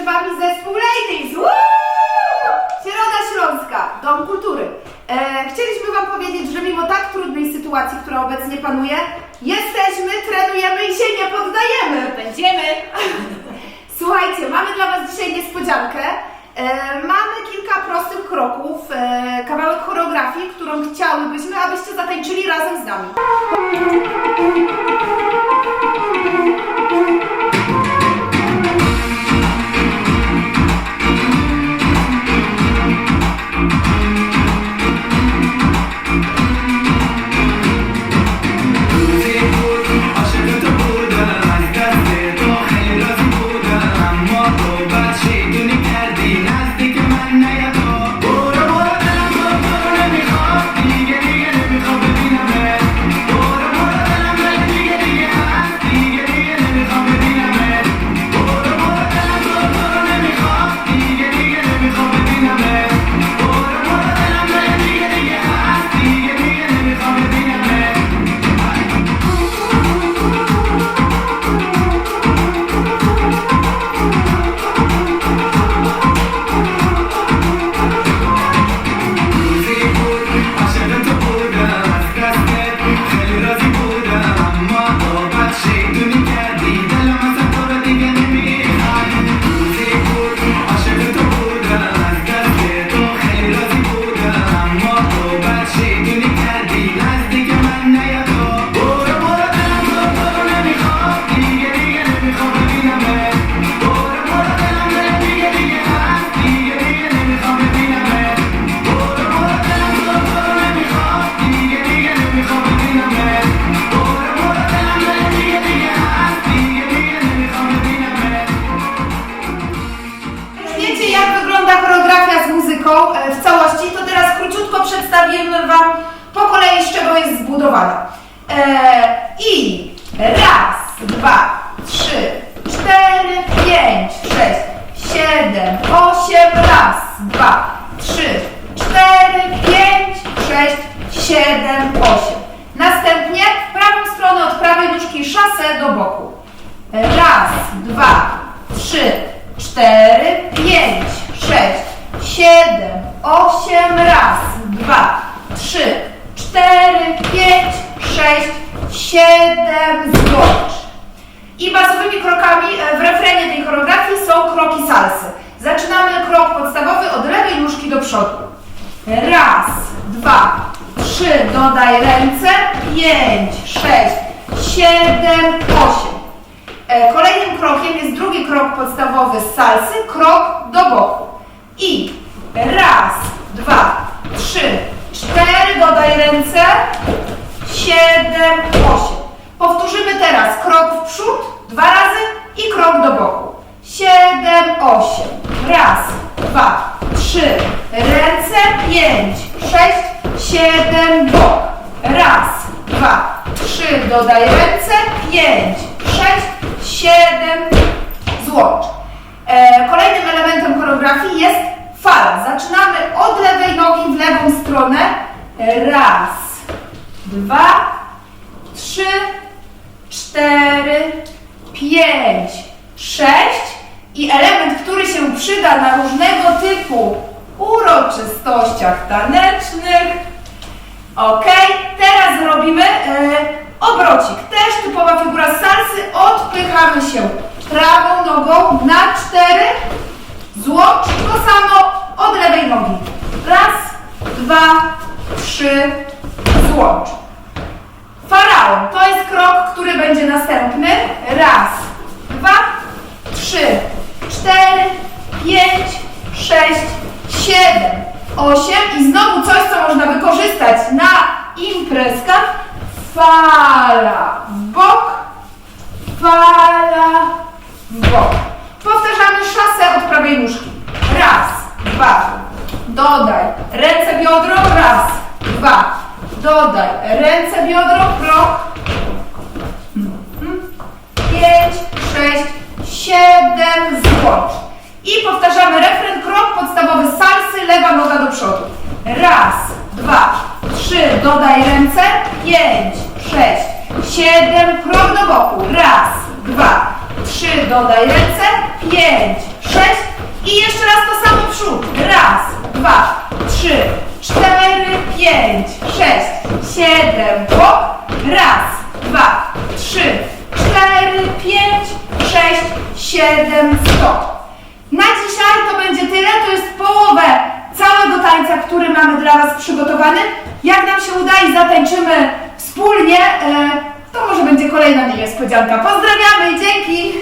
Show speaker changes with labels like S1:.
S1: przed Wami zespół Ladies. Woo! Środa Śląska, Dom Kultury. E, chcieliśmy Wam powiedzieć, że mimo tak trudnej sytuacji, która obecnie panuje, jesteśmy, trenujemy i się nie poddajemy.
S2: Będziemy!
S1: Słuchajcie, mamy dla Was dzisiaj niespodziankę. E, mamy kilka prostych kroków, e, kawałek choreografii, którą chciałybyśmy, abyście zatańczyli razem z nami. Zbudowana. E, I raz, dwa, trzy, cztery, pięć, sześć, siedem, osiem, raz, dwa, trzy, cztery, pięć, sześć, siedem, osiem. Następnie w prawą stronę od prawej nóżki szasę do boku. Raz, dwa, trzy, cztery, pięć, sześć, siedem, osiem, raz, dwa, trzy, 6, 7. I bazowymi krokami e, w refrenie tej choreografii są kroki salsy. Zaczynamy krok podstawowy od lewej nóżki do przodu. Raz, dwa, trzy, dodaj ręce, pięć, sześć, siedem, osiem. E, kolejnym krokiem jest drugi krok podstawowy z salsy, krok do boku. I raz, dwa, trzy, cztery, dodaj siedem, osiem. Powtórzymy teraz krok w przód, dwa razy i krok do boku. Siedem, osiem. Raz, dwa, trzy, ręce, pięć, sześć, siedem, bok. Raz, dwa, trzy, dodaj ręce, pięć, sześć, siedem, złącz. E, kolejnym elementem choreografii jest fala. Zaczynamy od lewej nogi w lewą stronę. Raz, dwa, trzy, cztery, pięć, sześć i element, który się przyda na różnego typu uroczystościach tanecznych. Ok, teraz zrobimy e, obrocik. Też typowa figura salsy. Odpychamy się prawą nogą na cztery. Złącz to samo od lewej nogi. Raz, dwa, trzy, złącz. Faraon to jest krok, który będzie następny. Raz, dwa, trzy, cztery, pięć, sześć, siedem, osiem i znowu coś, co można wykorzystać na imprezkach. Fala w bok, fala w bok. Powtarzamy szasę od prawej nóżki. Raz, dwa, dodaj dodaj ręce biodro, krok, Mhm. pięć, sześć, siedem, złącz. I powtarzamy refren, krok podstawowy salsy, lewa noga do przodu. Raz, dwa, trzy, dodaj ręce, pięć, sześć, siedem, krok do boku. Raz, dwa, trzy, dodaj ręce, pięć, sześć i jeszcze raz to samo przód. Raz, dwa, trzy, cztery, pięć, sześć, siedem, hop. Raz, dwa, trzy, cztery, pięć, sześć, siedem, stop. Na dzisiaj to będzie tyle, to jest połowę całego tańca, który mamy dla Was przygotowany. Jak nam się uda i zatańczymy wspólnie, e, to może będzie kolejna niespodzianka. Pozdrawiamy i dzięki!